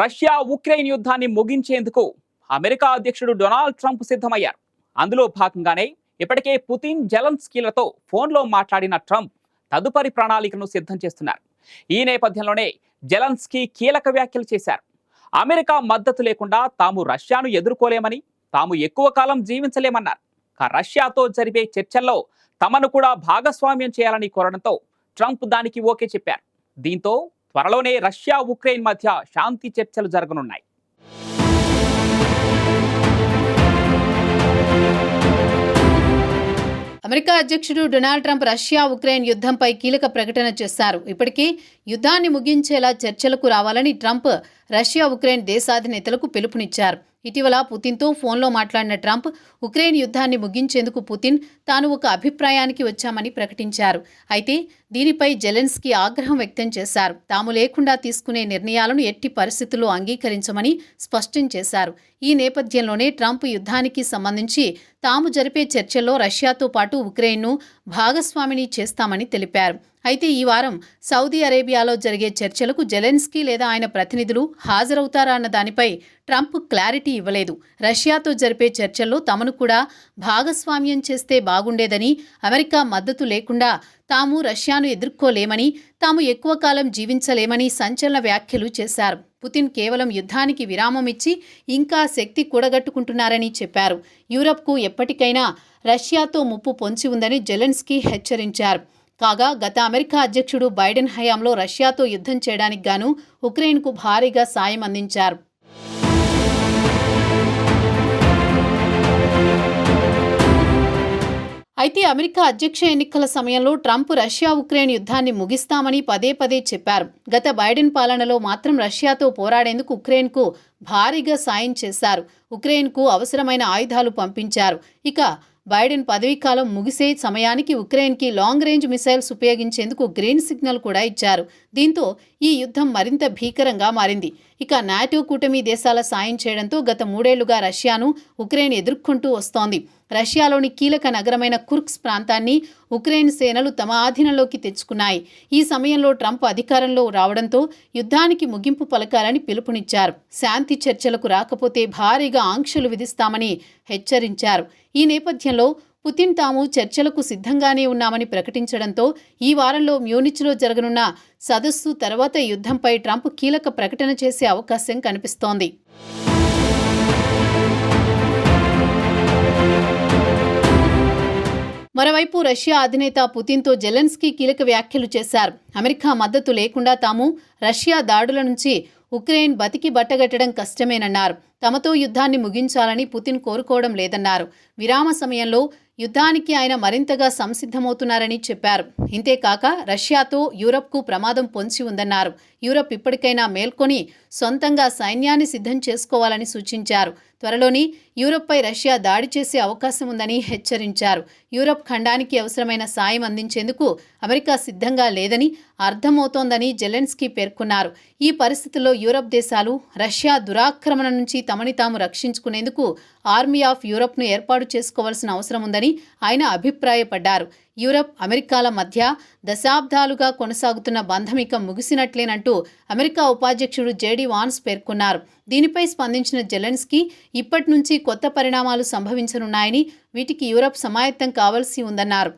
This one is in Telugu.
రష్యా ఉక్రెయిన్ యుద్ధాన్ని ముగించేందుకు అమెరికా అధ్యక్షుడు డొనాల్డ్ ట్రంప్ సిద్ధమయ్యారు. అందులో భాగంగానే ఇప్పటికే పుతిన్ జెలన్స్కీలతో ఫోన్లో మాట్లాడిన ట్రంప్ తదుపరి ప్రణాళికను సిద్ధం చేస్తున్నారు. ఈ నేపథ్యంలోనే జెలన్స్కీ కీలక వ్యాఖ్యలు చేశారు. అమెరికా మద్దతు లేకుండా తాము రష్యాను ఎదుర్కోలేమని తాము ఎక్కువ కాలం జీవించలేమన్నారు. రష్యాతో జరిపే చర్చల్లో తమను కూడా భాగస్వామ్యం చేయాలని కోరడంతో ట్రంప్ దానికి ఓకే చెప్పారు. దీంతో త్వరలోనే రష్యా ఉక్రెయిన్ మధ్య శాంతి చర్చలు జరగనున్నాయి. అమెరికా అధ్యక్షుడు డొనాల్డ్ ట్రంప్ రష్యా ఉక్రెయిన్ యుద్ధంపై కీలక ప్రకటన చేశారు. ఇప్పటికీ యుద్ధాన్ని ముగించేలా చర్చలకు రావాలని ట్రంప్ రష్యా ఉక్రెయిన్ దేశాధినేతలకు పిలుపునిచ్చారు. ఇటీవల పుతిన్తో ఫోన్లో మాట్లాడిన ట్రంప్ ఉక్రెయిన్ యుద్ధాన్ని ముగించేందుకు పుతిన్ తాను ఒక అభిప్రాయానికి వచ్చామని ప్రకటించారు. అయితే దీనిపై జెలెన్స్కీ ఆగ్రహం వ్యక్తం చేశారు. తాము లేకుండా తీసుకునే నిర్ణయాలను ఎట్టి పరిస్థితుల్లో అంగీకరించమని స్పష్టం చేశారు. ఈ నేపథ్యంలోనే ట్రంప్ యుద్ధానికి సంబంధించి తాము జరిపే చర్చల్లో రష్యాతో పాటు ఉక్రెయిన్ను భాగస్వామిని చేస్తామని తెలిపారు. అయితే ఈ వారం సౌదీ అరేబియాలో జరిగే చర్చలకు జెలెన్స్కీ లేదా ఆయన ప్రతినిధులు హాజరవుతారా అన్న దానిపై ట్రంప్ క్లారిటీ ఇవ్వలేదు. రష్యాతో జరిపే చర్చల్లో తమను కూడా భాగస్వామ్యం చేస్తే బాగుండేదని అమెరికా మద్దతు లేకుండా తాము రష్యాను ఎదుర్కోలేమని తాము ఎక్కువ కాలం జీవించలేమని సంచలన వ్యాఖ్యలు చేశారు. పుతిన్ కేవలం యుద్ధానికి విరామం ఇచ్చి ఇంకా శక్తి కూడగట్టుకుంటున్నారని చెప్పారు. యూరప్కు ఎప్పటికైనా రష్యాతో ముప్పు పొంచి ఉందని జెలెన్స్కీ హెచ్చరించారు. కాగా గత అమెరికా అధ్యక్షుడు బైడెన్ హయాంలో రష్యాతో యుద్ధం చేయడానికి గాను ఉక్రెయిన్కు భారీగా సాయం అందించారు. అయితే అమెరికా అధ్యక్ష ఎన్నికల సమయంలో ట్రంప్ రష్యా ఉక్రెయిన్ యుద్ధాన్ని ముగిస్తామని పదే పదే చెప్పారు. గత బైడెన్ పాలనలో మాత్రం రష్యాతో పోరాడేందుకు ఉక్రెయిన్కు భారీగా సాయం చేశారు. ఉక్రెయిన్కు అవసరమైన ఆయుధాలు పంపించారు. ఇక బైడెన్ పదవీకాలం ముగిసే సమయానికి ఉక్రెయిన్కి లాంగ్ రేంజ్ మిసైల్స్ ఉపయోగించేందుకు గ్రీన్ సిగ్నల్ కూడా ఇచ్చారు. దీంతో ఈ యుద్ధం మరింత భీకరంగా మారింది. ఇక నాటో కూటమి దేశాల సాయం చేయడంతో గత మూడేళ్ళుగా రష్యాను ఉక్రెయిన్ ఎదుర్కొంటూ వస్తోంది. రష్యాలోని కీలక నగరమైన కుర్క్స్ ప్రాంతాన్ని ఉక్రెయిన్ సేనలు తమ ఆధీనంలోకి తెచ్చుకున్నాయి. ఈ సమయంలో ట్రంప్ అధికారంలో రావడంతో యుద్ధానికి ముగింపు పలకాలని పిలుపునిచ్చారు. శాంతి చర్చలకు రాకపోతే భారీగా ఆంక్షలు విధిస్తామని హెచ్చరించారు. ఈ నేపథ్యంలో పుతిన్ తాము చర్చలకు సిద్ధంగానే ఉన్నామని ప్రకటించడంతో ఈ వారంలో మ్యూనిచ్లో జరగనున్న సదస్సు తర్వాత యుద్ధంపై ట్రంప్ కీలక ప్రకటన చేసే అవకాశం కనిపిస్తోంది. మరోవైపు రష్యా అధినేత పుతిన్తో జెలెన్స్కీ కీలక వ్యాఖ్యలు చేశారు. అమెరికా మద్దతు లేకుండా తాము రష్యా దాడుల నుంచి ఉక్రెయిన్ బతికి బట్టగట్టడం కష్టమేనన్నారు. తమతో యుద్ధాన్ని ముగించాలని పుతిన్ కోరుకోవడం లేదన్నారు. విరామ సమయంలో యుద్ధానికి ఆయన మరింతగా సంసిద్ధమవుతున్నారని చెప్పారు. ఇంతేకాక రష్యాతో యూరప్కు ప్రమాదం పొంచి ఉందన్నారు. యూరప్ ఇప్పటికైనా మేల్కొని సొంతంగా సైన్యాన్ని సిద్ధం చేసుకోవాలని సూచించారు. త్వరలోని యూరప్పై రష్యా దాడి చేసే అవకాశం ఉందని హెచ్చరించారు. యూరప్ ఖండానికి అవసరమైన సాయం అందించేందుకు అమెరికా సిద్ధంగా లేదని అర్థమవుతోందని జెలెన్స్కీ పేర్కొన్నారు. ఈ పరిస్థితుల్లో యూరప్ దేశాలు రష్యా దురాక్రమణ నుంచి తమని తాము రక్షించుకునేందుకు ఆర్మీ ఆఫ్ యూరప్ను ఏర్పాటు చేసుకోవాల్సిన అవసరం ఉందని ఆయన అభిప్రాయపడ్డారు. యూరప్ అమెరికాల మధ్య దశాబ్దాలుగా కొనసాగుతున్న బంధమిక ముగిసినట్లేనంటూ అమెరికా ఉపాధ్యక్షుడు జేడీ వాన్స్ పేర్కొన్నారు. దీనిపై స్పందించిన జెలెన్స్కీ ఇప్పటి నుంచి కొత్త పరిణామాలు సంభవించనున్నాయని వీటికి యూరప్ సమాయత్తం కావాల్సి ఉందన్నారు.